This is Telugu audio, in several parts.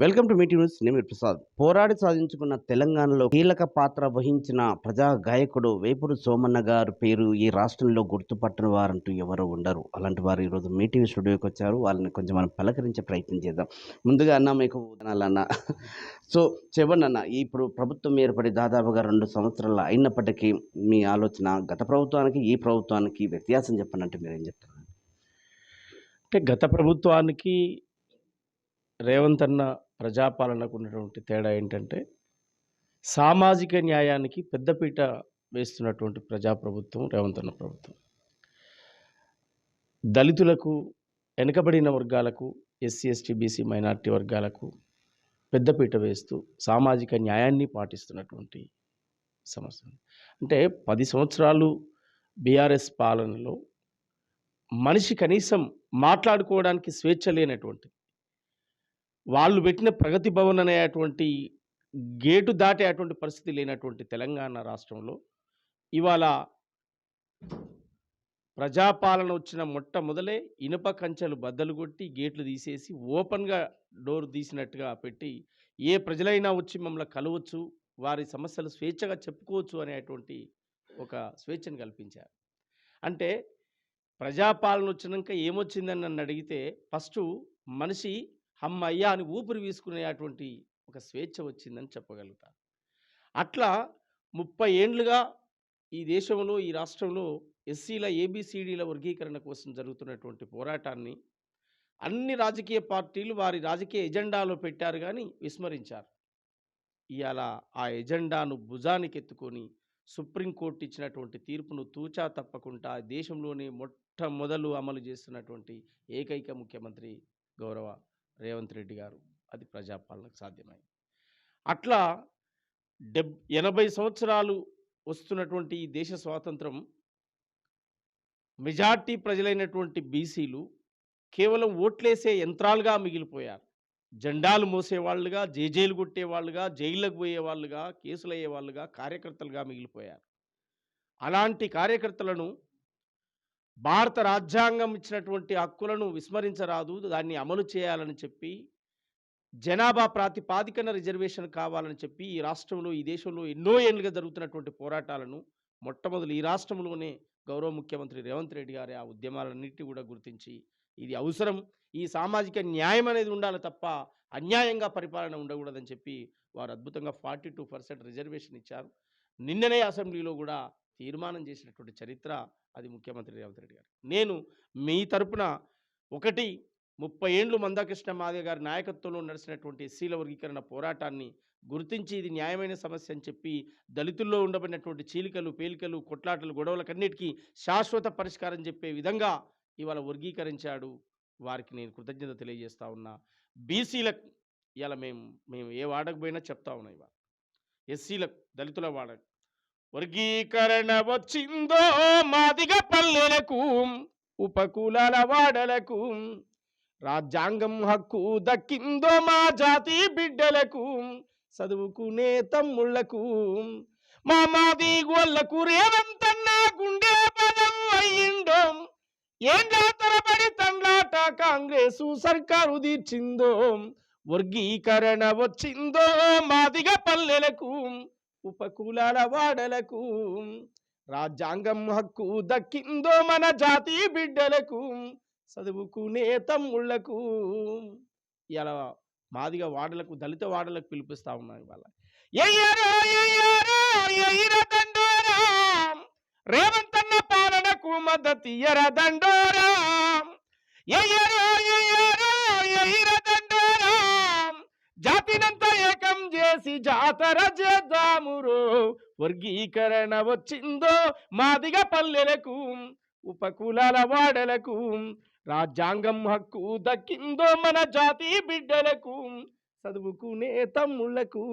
welcome to meeting news నేను ప్రసాద్. పోరాడి సాధించుకున్న తెలంగాణలో కీలక పాత్ర వహించిన ప్రజా గాయకుడు వేపుడు సోమన్న గారి పేరు ఈ రాష్ట్రంలో గుర్తుపట్టని వారంటూ ఎవరు ఉండరు. అలాంటి వారు ఈరోజు మీటింగ్ స్టూడియోకి వచ్చారు. వాళ్ళని కొంచెం మనం పలకరించే ప్రయత్నం చేద్దాం. ముందుగా అన్న మీకు అన్న. సో చెప్పండి అన్న ఇప్పుడు ప్రభుత్వం ఏర్పడి దాదాపుగా రెండు సంవత్సరాలు అయినప్పటికీ మీ ఆలోచన గత ప్రభుత్వానికి ఈ ప్రభుత్వానికి వ్యత్యాసం చెప్పండి అంటే మీరు ఏం చెప్తారు? అంటే గత ప్రభుత్వానికి రేవంత్ అన్న ప్రజాపాలనకు ఉన్నటువంటి తేడా ఏంటంటే సామాజిక న్యాయానికి పెద్దపీట వేస్తున్నటువంటి ప్రజాప్రభుత్వం రేవంత్ అన్న ప్రభుత్వం. దళితులకు వెనుకబడిన వర్గాలకు ఎస్సీ ఎస్టీ బీసీ మైనార్టీ వర్గాలకు పెద్దపీట వేస్తూ సామాజిక న్యాయాన్ని పాటిస్తున్నటువంటి సమస్య అంటే పది సంవత్సరాలు బీఆర్ఎస్ పాలనలో మనిషి కనీసం మాట్లాడుకోవడానికి స్వేచ్ఛ లేనటువంటి వాళ్ళు పెట్టిన ప్రగతి భవన్ అనేటువంటి గేటు దాటే అటువంటి పరిస్థితి లేనటువంటి తెలంగాణ రాష్ట్రంలో ఇవాళ ప్రజాపాలన వచ్చిన మొట్టమొదలే ఇనుప కంచెలు బద్దలు కొట్టి గేట్లు తీసేసి ఓపెన్గా డోర్ తీసినట్టుగా పెట్టి ఏ ప్రజలైనా వచ్చి మమ్మల్ని కలవచ్చు వారి సమస్యలు స్వేచ్ఛగా చెప్పుకోవచ్చు అనేటువంటి ఒక స్వేచ్ఛను కల్పించారు. అంటే ప్రజాపాలన వచ్చినాక ఏమొచ్చిందని నన్ను అడిగితే ఫస్ట్ మనిషి అమ్మయ్యా! అని ఊపిరి వీసుకునేటువంటి ఒక స్వేచ్ఛ వచ్చిందని చెప్పగలుగుతారు అట్లా ముప్పై ఏండ్లుగా ఈ దేశంలో ఈ రాష్ట్రంలో ఎస్సీల ఏబిసిడీల వర్గీకరణ కోసం జరుగుతున్నటువంటి పోరాటాన్ని అన్ని రాజకీయ పార్టీలు వారి రాజకీయ ఎజెండాలో పెట్టారు కానీ విస్మరించారు. ఇవాళ ఆ ఎజెండాను భుజానికి ఎత్తుకొని సుప్రీంకోర్టు ఇచ్చినటువంటి తీర్పును తూచా తప్పకుండా దేశంలోనే మొట్టమొదలు అమలు చేస్తున్నటువంటి ఏకైక ముఖ్యమంత్రి గౌరవ రేవంత్ రెడ్డి గారు. అది ప్రజాపాలనకు సాధ్యమైంది. అట్లా డెబ్ ఎనభై సంవత్సరాలు వస్తున్నటువంటి ఈ దేశ స్వాతంత్రం మెజార్టీ ప్రజలైనటువంటి బీసీలు కేవలం ఓట్లేసే యంత్రాలుగా మిగిలిపోయారు. జెండాలు మోసేవాళ్ళుగా జేజేలు కొట్టేవాళ్ళుగా జైళ్ళకు పోయేవాళ్ళుగా కేసులు అయ్యేవాళ్ళుగా కార్యకర్తలుగా మిగిలిపోయారు. అలాంటి కార్యకర్తలను భారత రాజ్యాంగం ఇచ్చినటువంటి హక్కులను విస్మరించరాదు దాన్ని అమలు చేయాలని చెప్పి జనాభా ప్రాతిపాదికన రిజర్వేషన్ కావాలని చెప్పి ఈ రాష్ట్రంలో ఈ దేశంలో ఎన్నో ఏళ్ళుగా జరుగుతున్నటువంటి పోరాటాలను మొట్టమొదలు ఈ రాష్ట్రంలోనే గౌరవ ముఖ్యమంత్రి రేవంత్ రెడ్డి గారి ఆ ఉద్యమాలన్నింటినీ కూడా గుర్తించి ఇది అవసరం. ఈ సామాజిక న్యాయం అనేది ఉండాలి తప్ప అన్యాయంగా పరిపాలన ఉండకూడదని చెప్పి వారు అద్భుతంగా ఫార్టీ టూ పర్సెంట్ రిజర్వేషన్ ఇచ్చారు. నిన్ననే అసెంబ్లీలో కూడా తీర్మానం చేసినటువంటి చరిత్ర అది ముఖ్యమంత్రి రేవంత్ రెడ్డి గారు. నేను మీ తరపున ఒకటి ముప్పై ఏండ్లు మందాకృష్ణ మాదే గారి నాయకత్వంలో నడిచినటువంటి ఎస్సీల వర్గీకరణ పోరాటాన్ని గుర్తించి ఇది న్యాయమైన సమస్య అని చెప్పి దళితుల్లో ఉండబడినటువంటి చీలికలు పేలికలు కొట్లాటలు గొడవలకన్నిటికీ శాశ్వత పరిష్కారం చెప్పే విధంగా ఇవాళ వర్గీకరించాడు. వారికి నేను కృతజ్ఞత తెలియజేస్తా ఉన్నా. బీసీలకు ఇవాళ మేము మేము ఏ వాడకపోయినా చెప్తా ఉన్నాం ఇవాళ. ఎస్సీలకు దళితుల వాడకు వర్గీకరణ వచ్చిందో మాదిగ పల్లెలకు ఉపకులాల వాడలకు రాజ్యాంగం హక్కు దక్కిందో మా జాతి బిడ్డలకు చదువుకునే తమ్ముళ్ళకు మా మాది గోళ్ళకు రేవంతన్న గుండె పదం అయ్యిండో ఏండ్ల తరబడి తండ్రాట కాంగ్రెసు సర్కారు తీర్చిందో వర్గీకరణ వచ్చిందో మాదిగ పల్లెలకు ఉపకులాల వాడలకు రాజ్యాంగం హక్కు దక్కిందో మన జాతి బిడ్డలకు చదువుకునే తమ్ముళ్ళకు ఇలా మాదిగా వాడలకు దళిత వాడలకు పిలిపిస్తా ఉన్నాం ఇవాళ ఎయ్యరో, ఎయ్యరో, ఎయ్యర పాలనకు మద్దతియ్యర దండోరా ఎయ్యర దండోరా. జాతినంతా ఏకం చేసి జాతర చేద్దామురో. వర్గీకరణ వచ్చిందో మాదిగ పల్లెలకు ఉపకులాల వాడలకు. రాజ్యాంగం హక్కు దక్కిందో మన జాతి బిడ్డలకు చదువుకునే తమ్ముళ్ళకు.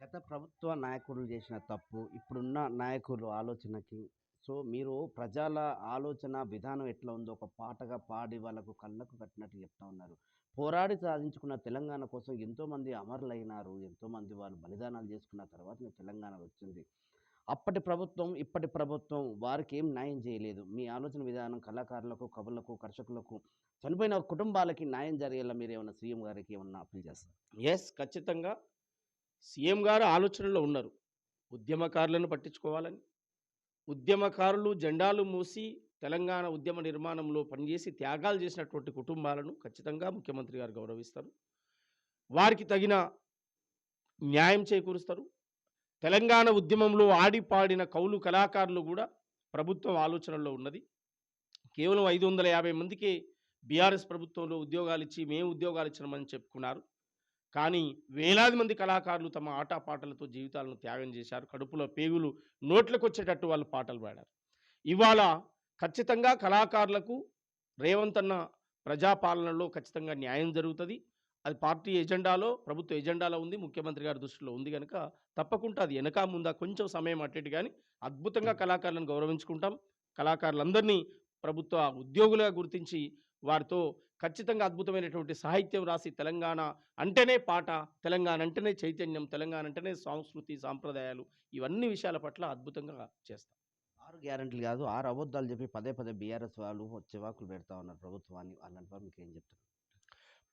గత ప్రభుత్వ నాయకులు చేసిన తప్పు ఇప్పుడున్న నాయకులు ఆలోచనకి సో మీరు ప్రజల ఆలోచన విధానం ఎట్లా ఉందో ఒక పాటగా పాడి వాళ్ళకు కళ్ళకు కట్టినట్టు చెప్తా ఉన్నారు. పోరాడి సాధించుకున్న తెలంగాణ కోసం ఎంతోమంది అమరులైనారు ఎంతోమంది వాళ్ళు బలిదానాలు చేసుకున్న తర్వాత తెలంగాణ వచ్చింది. అప్పటి ప్రభుత్వం ఇప్పటి ప్రభుత్వం వారికి ఏం న్యాయం చేయలేదు. మీ ఆలోచన విధానం కళాకారులకు కవులకు కర్షకులకు చనిపోయిన కుటుంబాలకి న్యాయం జరిగేలా మీరు ఏమన్నా సీఎం గారికి ఏమన్నా అప్పీల్ చేస్తారు? ఎస్ ఖచ్చితంగా. సీఎం గారు ఆలోచనలో ఉన్నారు. ఉద్యమకారులను పట్టించుకోవాలని. ఉద్యమకారులు జెండాలు మూసి తెలంగాణ ఉద్యమ నిర్మాణంలో పనిచేసి త్యాగాలు చేసినటువంటి కుటుంబాలను ఖచ్చితంగా ముఖ్యమంత్రి గారు గౌరవిస్తారు. వారికి తగిన న్యాయం చేకూరుస్తారు. తెలంగాణ ఉద్యమంలో ఆడిపాడిన కౌలు కళాకారులు కూడా ప్రభుత్వం ఆలోచనలో ఉన్నది. కేవలం ఐదు వందల యాభై మందికి బీఆర్ఎస్ ప్రభుత్వంలో ఉద్యోగాలు ఇచ్చి మేము ఉద్యోగాలు ఇచ్చినామని చెప్పుకున్నారు. కానీ వేలాది మంది కళాకారులు తమ ఆటపాటలతో జీవితాలను త్యాగం చేశారు. కడుపులో పేగులు నోట్లకు వచ్చేటట్టు వాళ్ళు పాటలు పాడారు. ఇవాళ ఖచ్చితంగా కళాకారులకు రేవంత్ అన్న ప్రజాపాలనలో ఖచ్చితంగా న్యాయం జరుగుతుంది. అది పార్టీ ఎజెండాలో ప్రభుత్వ ఎజెండాలో ఉంది. ముఖ్యమంత్రి గారి దృష్టిలో ఉంది కనుక తప్పకుండా అది వెనక ముందా కొంచెం సమయం అట్టేటి కానీ అద్భుతంగా కళాకారులను గౌరవించుకుంటాం. కళాకారులందరినీ ప్రభుత్వ ఉద్యోగులుగా గుర్తించి వారితో ఖచ్చితంగా అద్భుతమైనటువంటి సాహిత్యం రాసి తెలంగాణ అంటేనే పాట తెలంగాణ అంటేనే చైతన్యం తెలంగాణ అంటేనే సంస్కృతి సాంప్రదాయాలు ఇవన్నీ విషయాల పట్ల అద్భుతంగా చేస్తాం. ఆరు గ్యారెంటీలు కాదు ఆరు అబద్ధాలు చెప్పి పదే పదే బీఆర్ఎస్ వాళ్ళు చివాకులు పెడతా ఉన్నారు ప్రభుత్వాన్ని అలాంటి వారు మీకు ఏం చెప్తారు?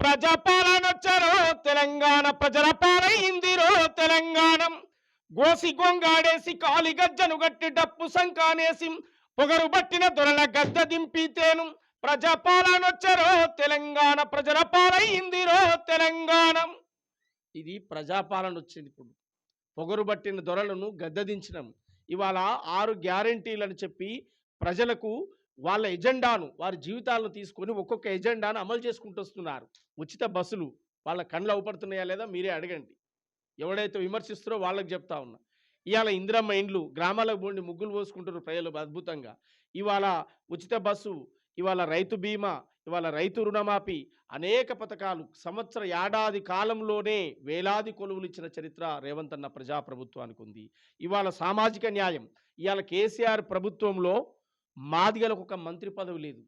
ప్రజాపాలన వచ్చారో తెలంగాణ ప్రజల పాలైందిరో తెలంగాణ. గోసి గొంగాడేసి కాలి గజ్జను గట్టి డప్పు సంకానేసి పొగరు బట్టిన దొరల గద్ద దింపితేను ప్రజాపాలన వచ్చారో తెలంగాణ ప్రజల పాలైందిరో తెలంగాణ. ఇది ప్రజాపాలన వచ్చింది ఇప్పుడు. పొగరు బట్టిన దొరలను గద్దదించినాం. ఇవాళ ఆరు గ్యారంటీలను చెప్పి ప్రజలకు వాళ్ళ ఎజెండాను వారి జీవితాలను తీసుకొని ఒక్కొక్క ఎజెండాను అమలు చేసుకుంటూ వస్తున్నారు. ఉచిత బస్సులు వాళ్ళ కళ్ళు అవుపడుతున్నాయా లేదా మీరే అడగండి. ఎవడైతే విమర్శిస్తారో వాళ్ళకి చెప్తా ఉన్నా. ఇవాళ ఇందిరమ్మ ఇండ్లు గ్రామాలకు పోండి ముగ్గులు పోసుకుంటారు ప్రజలు అద్భుతంగా. ఇవాళ ఉచిత బస్సు ఇవాళ రైతు బీమా ఇవాళ రైతు రుణమాఫీ అనేక పథకాలు సంవత్సర ఏడాది కాలంలోనే వేలాది కొలువులు ఇచ్చిన చరిత్ర రేవంత్ అన్న ప్రజాప్రభుత్వానికి ఉంది. ఇవాళ సామాజిక న్యాయం ఇవాళ కేసీఆర్ ప్రభుత్వంలో మాదిగలకు ఒక మంత్రి పదవి లేదు.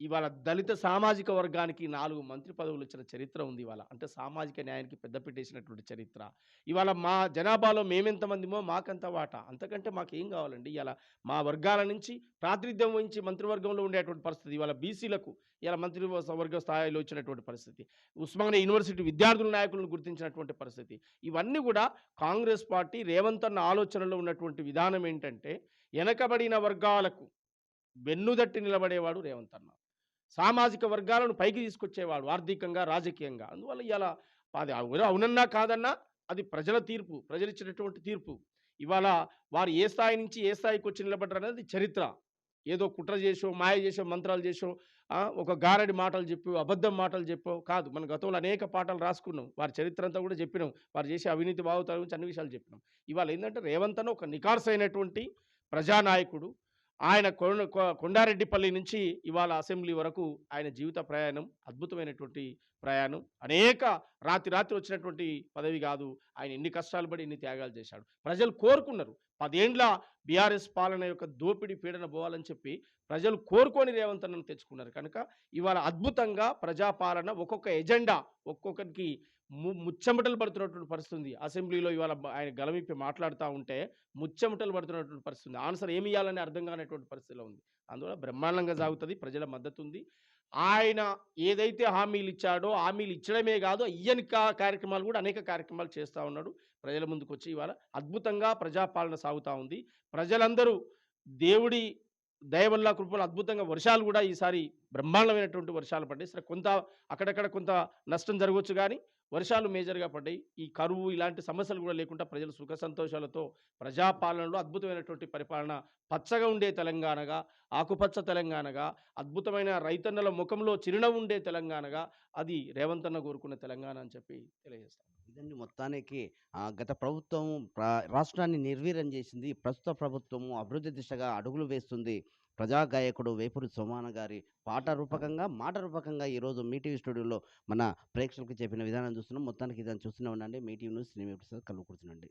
ఇవాళ దళిత సామాజిక వర్గానికి నాలుగు మంత్రి పదవులు ఇచ్చిన చరిత్ర ఉంది ఇవాళ. అంటే సామాజిక న్యాయానికి పెద్ద పెట్టేసినటువంటి చరిత్ర. ఇవాళ మా జనాభాలో మేమెంతమందిమో మాకంత వాటా. అంతకంటే మాకు ఏం కావాలండి? ఇవాళ మా వర్గాల నుంచి ప్రాతినిధ్యం వహించి మంత్రివర్గంలో ఉండేటువంటి పరిస్థితి. ఇవాళ బీసీలకు ఇలా మంత్రివర్గ స్థాయిలో వచ్చినటువంటి పరిస్థితి. ఉస్మానియా యూనివర్సిటీ విద్యార్థుల నాయకులను గుర్తించినటువంటి పరిస్థితి. ఇవన్నీ కూడా కాంగ్రెస్ పార్టీ రేవంత్ అన్న ఆలోచనలో ఉన్నటువంటి విధానం ఏంటంటే వెనకబడిన వర్గాలకు వెన్నుదట్టి నిలబడేవాడు రేవంత్ అన్న. సామాజిక వర్గాలను పైకి తీసుకొచ్చేవాడు ఆర్థికంగా రాజకీయంగా. అందువల్ల ఇలా అది అవునన్నా కాదన్నా అది ప్రజల తీర్పు ప్రజలు ఇచ్చినటువంటి తీర్పు. ఇవాళ వారు ఏ స్థాయి నుంచి ఏ స్థాయికి వచ్చి నిలబడ్డారు అనేది చరిత్ర. ఏదో కుట్ర చేసో మాయ చేసో మంత్రాలు చేసో ఒక గారడి మాటలు చెప్పి అబద్ధం మాటలు చెప్పో కాదు. మన గతంలో అనేక పాటలు రాసుకున్నాం. వారి చరిత్ర అంతా కూడా చెప్పినాం. వారు చేసే అవినీతి భావతాల గురించి అన్ని విషయాలు చెప్పినాం. ఇవాళ ఏంటంటే రేవంత్ అని ఒక నికార్సైనటువంటి ప్రజానాయకుడు. ఆయన కొ- కొండారెడ్డిపల్లి నుంచి ఇవాళ అసెంబ్లీ వరకు ఆయన జీవిత ప్రయాణం అద్భుతమైనటువంటి ప్రయాణం. అనేక రాత్రి రాత్రి వచ్చినటువంటి పదవి కాదు. ఆయన ఎన్ని కష్టాలు పడి ఎన్ని త్యాగాలు చేశాడు. ప్రజలు కోరుకున్నారు. పదేండ్ల బీఆర్ఎస్ పాలన యొక్క దోపిడీ పీడన పోవాలని చెప్పి ప్రజలు కోరుకొని రేవంత్ అన్నను తెచ్చుకున్నారు. కనుక ఇవాళ అద్భుతంగా ప్రజాపాలన ఒక్కొక్క ఎజెండా ఒక్కొక్కరికి ము ముచ్చెమటలు పడుతున్నటువంటి పరిస్థితి ఉంది అసెంబ్లీలో ఇవాళ ఆయన గలమిప్పి మాట్లాడుతూ ఉంటే ముచ్చెమటలు పడుతున్నటువంటి పరిస్థితి ఆన్సర్ ఏమి ఇవ్వాలని అర్థం కానటువంటి పరిస్థితిలో ఉంది. అందువల్ల బ్రహ్మాండంగా సాగుతుంది ప్రజల మద్దతు ఉంది ఆయన ఏదైతే హామీలు ఇచ్చాడో హామీలు ఇచ్చడమే కాదు ఇయ్యని కార్యక్రమాలు కూడా అనేక కార్యక్రమాలు చేస్తూ ఉన్నాడు. ప్రజల ముందుకు వచ్చి ఇవాళ అద్భుతంగా ప్రజాపాలన సాగుతూ ఉంది. ప్రజలందరూ దేవుడి దయవల్ల కృపలు అద్భుతంగా వర్షాలు కూడా ఈసారి బ్రహ్మాండమైనటువంటి వర్షాలు పడ్డాయి. సరే కొంత అక్కడక్కడ కొంత నష్టం జరగవచ్చు కానీ వర్షాలు మేజర్గా పడ్డాయి. ఈ కరువు ఇలాంటి సమస్యలు కూడా లేకుండా ప్రజలు సుఖ సంతోషాలతో ప్రజాపాలనలో అద్భుతమైనటువంటి పరిపాలన పచ్చగా ఉండే తెలంగాణగా ఆకుపచ్చ తెలంగాణగా అద్భుతమైన రైతన్నల ముఖంలో చిరునవ్వు ఉండే తెలంగాణగా అది రేవంత్ అన్న కోరుకున్న తెలంగాణ అని చెప్పి తెలియజేస్తాను. ఇదండి మొత్తానికి ఆ, గత ప్రభుత్వం రాష్ట్రాన్ని నిర్వీర్యం చేసింది. ప్రస్తుత ప్రభుత్వము అభివృద్ధి దిశగా అడుగులు వేస్తుంది. ప్రజాగాయకుడు వేపూరి సోమాన గారి పాట రూపకంగా మాట రూపకంగా ఈరోజు మీ టీవీ స్టూడియోలో మన ప్రేక్షకులకు చెప్పిన విధానం చూస్తున్నాం. మొత్తానికి ఇదని చూస్తూనే ఉండండి. మీ టీవీ న్యూస్ నేను కలుగుకుంటుండండి